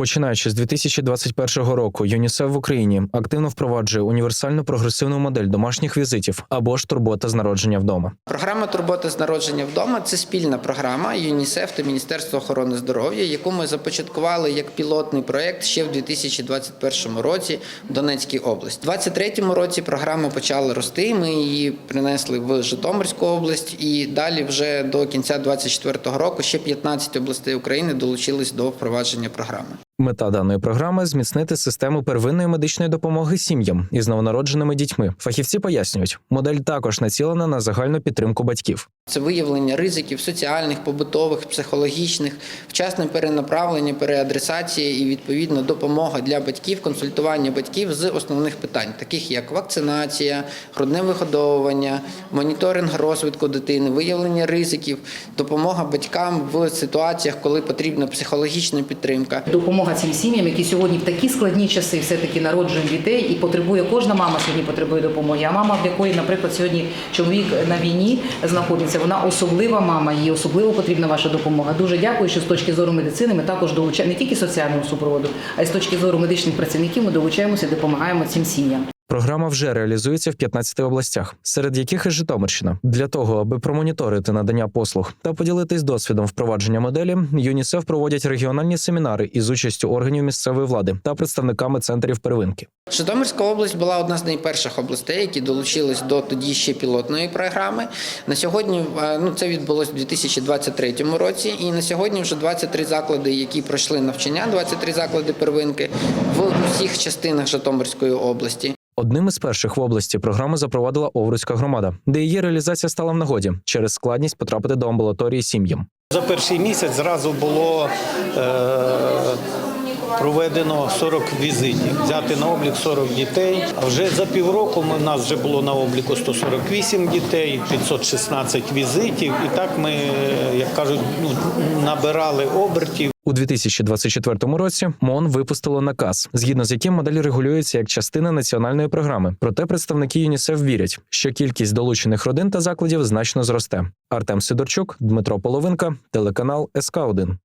Починаючи з 2021 року, ЮНІСЕФ в Україні активно впроваджує універсальну прогресивну модель домашніх візитів або ж турбота з народження вдома. Програма Турбота з народження вдома це спільна програма ЮНІСЕФ та Міністерства охорони здоров'я, яку ми започаткували як пілотний проєкт ще в 2021 році в Донецькій області. У 2023 році програма почала рости. Ми її принесли в Житомирську область, і далі вже до кінця 2024 року ще 15 областей України долучились до впровадження програми. Мета даної програми зміцнити систему первинної медичної допомоги сім'ям із новонародженими дітьми. Фахівці пояснюють, модель також націлена на загальну підтримку батьків. Це виявлення ризиків соціальних, побутових, психологічних, вчасне перенаправлення, переадресація і відповідно допомога для батьків, консультування батьків з основних питань, таких як вакцинація, грудне виходовування, моніторинг розвитку дитини, виявлення ризиків, допомога батькам в ситуаціях, коли потрібна психологічна підтримка. Допомога цим сім'ям, які сьогодні в такі складні часи все-таки народжують дітей і потребує кожна мама сьогодні потребує допомоги. А мама, в якої, наприклад, сьогодні чоловік на війні знаходиться, вона особлива мама, їй особливо потрібна ваша допомога. Дуже дякую, що з точки зору медицини ми також долучаємо не тільки соціального супроводу, а й з точки зору медичних працівників ми долучаємося і допомагаємо цим сім'ям. Програма вже реалізується в 15 областях, серед яких і Житомирщина. Для того, аби промоніторити надання послуг та поділитись досвідом впровадження моделі, ЮНІСЕФ проводять регіональні семінари із участю органів місцевої влади та представниками центрів первинки. Житомирська область була одна з найперших областей, які долучились до тоді ще пілотної програми. На сьогодні е, ну це відбулося у 2023 році, і на сьогодні вже 23 заклади, які пройшли навчання, 23 заклади первинки в усіх частинах Житомирської області. Одним із перших в області програму запровадила Овруцька громада, де її реалізація стала в нагоді через складність потрапити до амбулаторії сім'ям. За перший місяць зразу було е, проведено 40 візитів, взяти на облік 40 дітей. А вже за півроку ми, нас вже було на обліку 148 дітей, 516 візитів. І так ми, е, як кажуть, ну, набирали обертів. У 2024 році МОН випустило наказ, згідно з яким модель регулюється як частина національної програми. Проте представники ЮНІСЕФ вірять, що кількість долучених родин та закладів значно зросте. Артем Сидорчук, Дмитро Половинка, телеканал СК 1